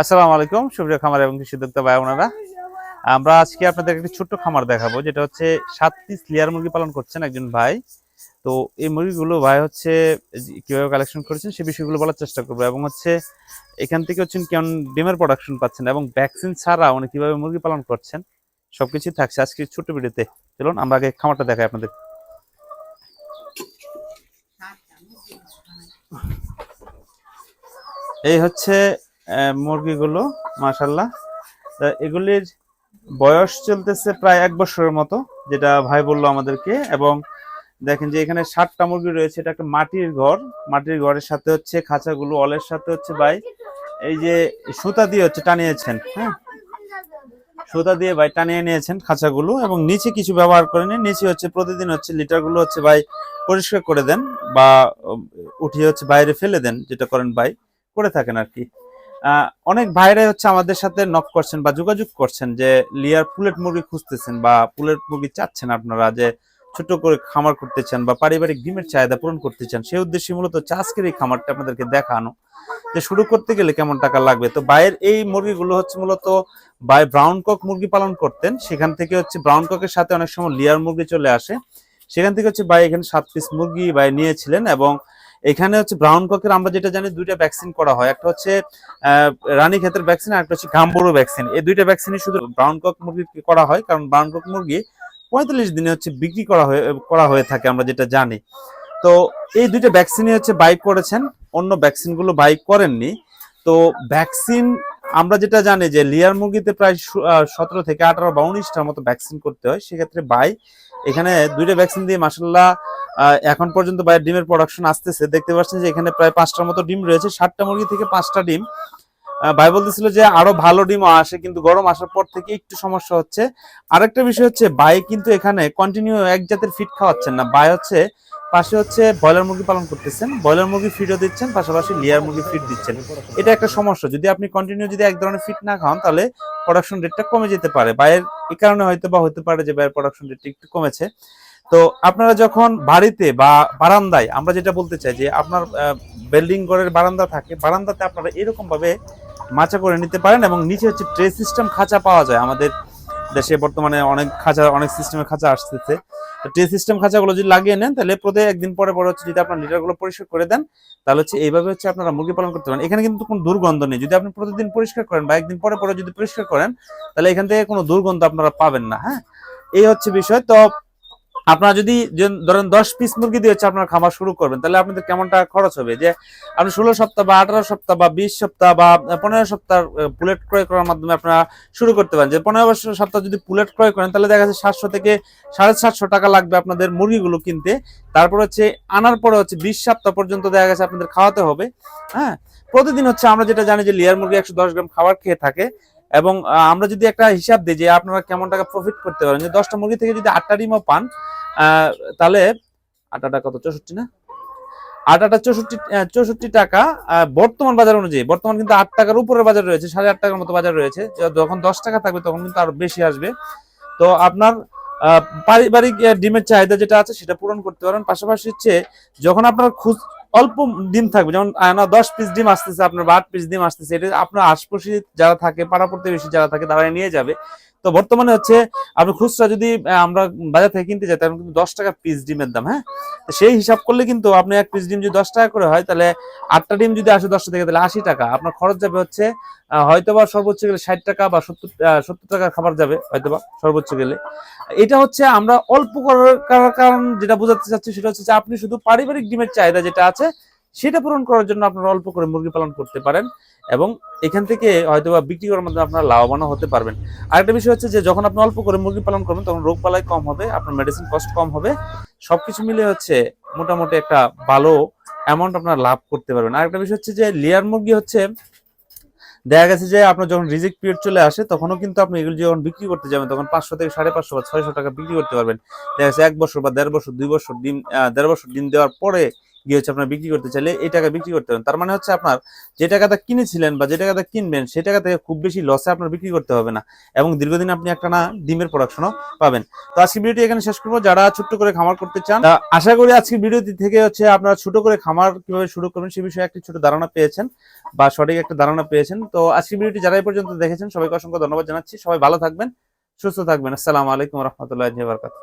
আসসালামু আলাইকুম, সুপ্রিয় খামার এবং কৃষি উদ্যোক্তা ভাই ওনারা আমরা আজকে আপনাদের একটি ছোট্ট খামার দেখাবো, যেটা হচ্ছে সাত পিস লেয়ার মুরগি পালন করছেন একজন ভাই। তো এই মুরগিগুলো ভাই হচ্ছে কীভাবে কালেকশন করেছেন সে বিষয়গুলো বলার চেষ্টা করব এবং হচ্ছে এখান থেকে হচ্ছেন কেমন ডিমের প্রোডাকশন পাচ্ছেন এবং ভ্যাকসিন ছাড়া উনি কীভাবে মুরগি পালন করছেন, সবকিছুই থাকছে আজকে ছোট্ট ভিডিওতে। চলুন, আমরা আগে খামারটা দেখাই আপনাদের। এই হচ্ছে মুরগিগুলো মাশাল্লাহ তা এগুলির বয়স চলতেছে প্রায় এক বছরের মতো, যেটা ভাই বলল আমাদেরকে। এবং দেখেন যে এখানে ষাটটা মুরগি রয়েছে, এটা একটা মাটির ঘর। মাটির ঘরের সাথে হচ্ছে খাঁচাগুলো অলের সাথে হচ্ছে ভাই এই যে সুতা দিয়ে হচ্ছে টানিয়েছেন হ্যাঁ? সুতা দিয়ে ভাই টানিয়ে নিয়েছেন খাঁচাগুলো এবং নিচে কিছু ব্যবহার করেনি। নিচে হচ্ছে প্রতিদিন হচ্ছে লিটারগুলো হচ্ছে ভাই পরিষ্কার করে দেন বা উঠিয়ে হচ্ছে বাইরে ফেলে দেন, যেটা করেন ভাই, করে থাকেন আর কি। অনেক ভাইরাই হচ্ছে আমাদের সাথে নক করছেন বা যোগাযোগ করছেন যে, লিয়ার পুলেট মুরগি খুঁজতেছেন বা পুলেট মুরগি চাচ্ছেন আপনারা যে, ছোট করে খামার করতে চান বা পারিবারিক ডিমের চাহিদা পূরণ করতে চান, সেই উদ্দেশ্যে মূলত আজকের এই খামারটা আপনাদেরকে দেখানো। যে শুরু করতে গেলে কেমন টাকা লাগবে? তো বাইরের এই মুরগিগুলো হচ্ছে মূলত বাই ব্রাউন কক মুরগি পালন করতেন। সেখান থেকে হচ্ছে ব্রাউন ককের সাথে অনেক সময় লিয়ার মুরগি চলে আসে। সেখান থেকে হচ্ছে ভাই এখানে সাত পিস মুরগি ভাই নিয়েছিলেন এবং এখানে হচ্ছে ব্রাউন ককের আমরা যেটা জানি দুইটা ভ্যাকসিন করা হয়। একটা হচ্ছে রানী ক্ষেতের ভ্যাকসিন আর একটা হচ্ছে গাম্বরো ভ্যাকসিন এই দুইটা ভ্যাকসিনই শুধু ব্রাউন কক মুরগি করা হয়, কারণ ব্রাউন কক মুরগি পঁয়তাল্লিশ দিনে হচ্ছে বিক্রি করা হয়ে করা হয়ে থাকে আমরা যেটা জানি। তো এই দুইটা ভ্যাকসিনই হচ্ছে বাইক করেছেন, অন্য ভ্যাকসিনগুলো বাইক বাই করেননি। তো ভ্যাকসিন আমরা যেটা জানি যে লিয়ার মুরগিতে প্রায় সতেরো থেকে আঠারো বা উনিশটার মতো ভ্যাকসিন করতে হয়, সেক্ষেত্রে বাই এখানে দুইটা ভ্যাকসিন দিয়ে মাসাল্লাহ এখন পর্যন্ত বাইরের ডিমের প্রোডাকশন আসতেছে। দেখতে পাচ্ছেন যে এখানে প্রায় পাঁচটার মতো ডিম রয়েছে, ষাটটা মুরগি থেকে পাঁচটা ডিম। ভাই বলতেছিল যে আরও ভালো ডিমও আসে, কিন্তু গরম আসার পর থেকে একটু সমস্যা হচ্ছে। আরেকটা বিষয় হচ্ছে, বাই কিন্তু এখানে কন্টিনিউ এক জাতের ফিট খাওয়াচ্ছেন না। বাই হচ্ছে পাশে হচ্ছে ব্রয়লার মুরগি পালন করতেছেন, ব্রয়লার মুরগি ফিডও দিচ্ছেন, পাশাপাশি লিয়ার মুরগি ফিড দিচ্ছেন। এটা একটা সমস্যা। যদি আপনি কন্টিনিউ যদি এক ধরনের ফিট না খাওয়ান তাহলে প্রোডাকশন রেটটা কমে যেতে পারে। বাইরের এই কারণে হয়তো বা হতে পারে যে বাইরের প্রোডাকশন রেটটা একটু কমেছে। তো আপনারা যখন বাড়িতে বা বারান্দায়, আমরা যেটা বলতে চাই যে আপনার বিল্ডিং ঘরের বারান্দা থাকে, বারান্দাতে আপনারা এরকম ভাবে মাচা করে নিতে পারেন এবং নিচে হচ্ছে ট্রে সিস্টেম খাঁচা পাওয়া যায়। আমাদের দেশে বর্তমানে অনেক খাঁচা, অনেক সিস্টেমের খাঁচা আসতেছে। ট্রে সিস্টেম খাঁচাগুলো যদি লাগিয়ে নেন, তাহলে প্রতি একদিন পরে পরে হচ্ছে যদি আপনার লিটারগুলো পরিষ্কার করে দেন, তাহলে হচ্ছে এইভাবে হচ্ছে আপনারা মুরগি পালন করতে পারেন। এখানে কিন্তু কোনো দুর্গন্ধ নেই। যদি আপনি প্রতিদিন পরিষ্কার করেন বা একদিন পরে পরে যদি পরিষ্কার করেন, তাহলে এখান থেকে কোনো দুর্গন্ধ আপনারা পাবেন না হ্যাঁ? এই হচ্ছে বিষয়। তো আপনারা যদি ধরেন দশ পিস মুরগি দিয়ে হচ্ছে আপনার খাবার শুরু করবেন, তাহলে আপনাদের কেমন টাকা খরচ হবে? যে আপনি ষোলো সপ্তাহ বা আঠারো সপ্তাহ বা বিশ সপ্তাহ বা পনেরো সপ্তাহ পুলেট ক্রয় করার মাধ্যমে আপনারা শুরু করতে পারেন। যে পনেরো সপ্তাহ যদি পুলেট ক্রয় করেন, তাহলে দেখা যাচ্ছে সাতশো থেকে সাড়ে সাতশো টাকা লাগবে আপনাদের মুরগিগুলো কিনতে। তারপর হচ্ছে আনার পরে হচ্ছে বিশ সপ্তাহ পর্যন্ত দেখা গেছে আপনাদের খাওয়াতে হবে। হ্যাঁ প্রতিদিন হচ্ছে আমরা যেটা জানি যে লিয়ার মুরগি একশো দশ গ্রাম খাবার খেয়ে থাকে এবং আমরা যদি একটা হিসাব দিই যে আপনারা কেমন টাকা প্রফিট করতে পারেন, যে দশটা মুরগি থেকে যদি আটটা ডিমও পান তাহলে আটাটা কত? চৌষট্টি না? আটাটা চৌষট্টি চৌষট্টি টাকা। বর্তমান বাজার অনুযায়ী বর্তমান কিন্তু আট টাকার উপরে বাজার রয়েছে সাড়ে আট টাকার মতো বাজার রয়েছে। যখন দশ টাকা থাকবে তখন কিন্তু আরও বেশি আসবে। তো আপনার পারিবারিক ডিমের চাহিদা যেটা আছে সেটা পূরণ করতে পারেন। পাশাপাশি হচ্ছে যখন আপনার খুব অল্প ডিম থাকবে যেমন আহ, না দশ পিস ডিম আসতেছে আপনার বা আট পিস ডিম আসতেছে এটা আপনার আশপাশে যারা থাকে পাড়া প্রতিবেশী যারা থাকে তারা নিয়ে যাবে। তো বর্তমানে হচ্ছে আপনি খুচরা যদি আমরা বাজার থেকে কিনতে যাই তাহলে কিন্তু দশ টাকা পিস ডিমের দাম হ্যাঁ? সেই হিসাব করলে কিন্তু আপনি এক পিস ডিম যদি দশ টাকা করে হয় তাহলে আটটা ডিম যদি আসে দশটা থেকে তাহলে আশি টাকা। আপনার খরচ যাবে হচ্ছে আহ, হয়তোবা সর্বোচ্চ গেলে ষাট টাকা বা সত্তর সত্তর টাকার খাবার যাবে হয়তোবা সর্বোচ্চ গেলে। এটা হচ্ছে আমরা অল্প করার কারণ যেটা বোঝাতে চাচ্ছি সেটা হচ্ছে আপনি শুধু পারিবারিক ডিমের চাহিদা যেটা আছে সেটা পূরণ করার জন্য আপনারা অল্প করে মুরগি পালন করতে পারেন এবং এখান থেকে হয়তোবা বিক্রি করার মাধ্যমে আপনারা লাভবানও হতে পারবেন। আরেকটা বিষয় হচ্ছে যে, যখন আপনি অল্প করে মুরগি পালন করবেন, তখন রোগ বালাই কম হবে, আপনার মেডিসিন কস্ট কম হবে। সবকিছু মিলে হচ্ছে মোটামুটি একটা ভালো অ্যামাউন্ট আপনারা লাভ করতে পারবেন। আরেকটা বিষয় হচ্ছে যে লেয়ার মুরগি হচ্ছে, দেখা গেছে যে, আপনার যখন রিজেক্ট পিরিয়ড চলে আসে, তখনও কিন্তু আপনি এগুলো যখন বিক্রি করতে যাবেন, তখন পাঁচশো থেকে সাড়ে পাঁচশো বা ছয়শো টাকা বিক্রি করতে পারবেন। দেখা গেছে এক বছর বা দেড় বছর, দুই বছর ডিম দেড় বছর ডিম দেওয়ার পরে গিয়ে হচ্ছে আপনার বিক্রি করতে চাইলে এই টাকা বিক্রি করতে হবে তার মানে হচ্ছে আপনার যে টাকাটা কিনেছিলেন বা যে টাকাটা কিনবেন, সেই টাকা থেকে খুব বেশি লসে আপনার বিক্রি করতে হবে না এবং দীর্ঘদিন আপনি একটা না ডিমের প্রোডাকশনও পাবেন। তো আজকে ভিডিওটি এখানে শেষ করব। যারা ছোট্ট করে খামার করতে চান আশা করি আজকের ভিডিওটি থেকে হচ্ছে আপনারা ছোট করে খামার কীভাবে শুরু করবেন সে বিষয়ে একটি ছোট ধারণা পেয়েছেন বা সঠিক একটা ধারণা পেয়েছেন। তো আজকের ভিডিওটি যারা এই পর্যন্ত দেখেছেন, সবাইকে অসংখ্য ধন্যবাদ জানাচ্ছি। সবাই ভালো থাকবেন, সুস্থ থাকবেন। আসসালামু আলাইকুম রহমতুল্লাহ বারকাত